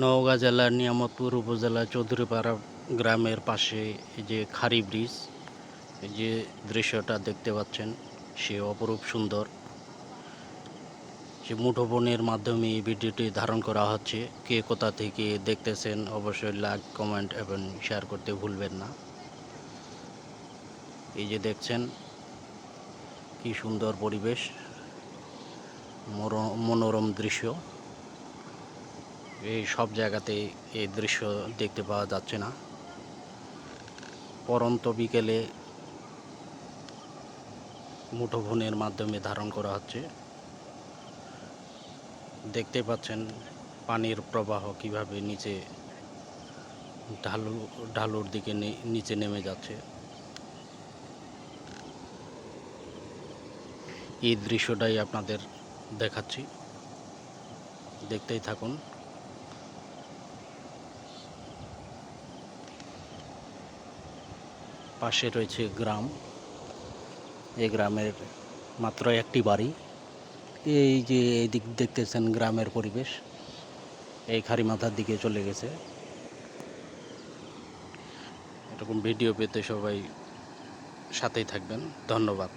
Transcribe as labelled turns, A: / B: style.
A: নওগাঁ জেলার নিয়ামতপুর উপজেলা চৌধুরীপাড়া গ্রামের পাশে যে খারি ব্রিজ যে দৃশ্যটা দেখতে পাচ্ছেন, সে অপরূপ সুন্দর। সে মুঠোফোনের মাধ্যমে এই ভিডিওটি ধারণ করা হচ্ছে। কে কোথা থেকে দেখতেছেন অবশ্যই লাইক, কমেন্ট এবং শেয়ার করতে ভুলবেন না। এই যে দেখছেন কি সুন্দর পরিবেশ মনোরম দৃশ্য। এই সব জায়গাতে এই দৃশ্য দেখতে পাওয়া যাচ্ছে না। পরন্ত বিকেলে মুঠোফোনের মাধ্যমে ধারণ করা হচ্ছে। দেখতে পাচ্ছেন পানির প্রবাহ কীভাবে নিচে ঢালু, ঢালুর দিকে নিচে নেমে যাচ্ছে। এই দৃশ্যটাই আপনাদের দেখাচ্ছি। দেখতেই থাকুন। পাশে রয়েছে গ্রাম। এই গ্রামের মাত্র একটি বাড়ি। এই যে এই দিক দেখতেছেন গ্রামের পরিবেশ, এই খারি মাথার দিকে চলে গেছে। এরকম ভিডিও পেতে সবাই সাথেই থাকবেন। ধন্যবাদ।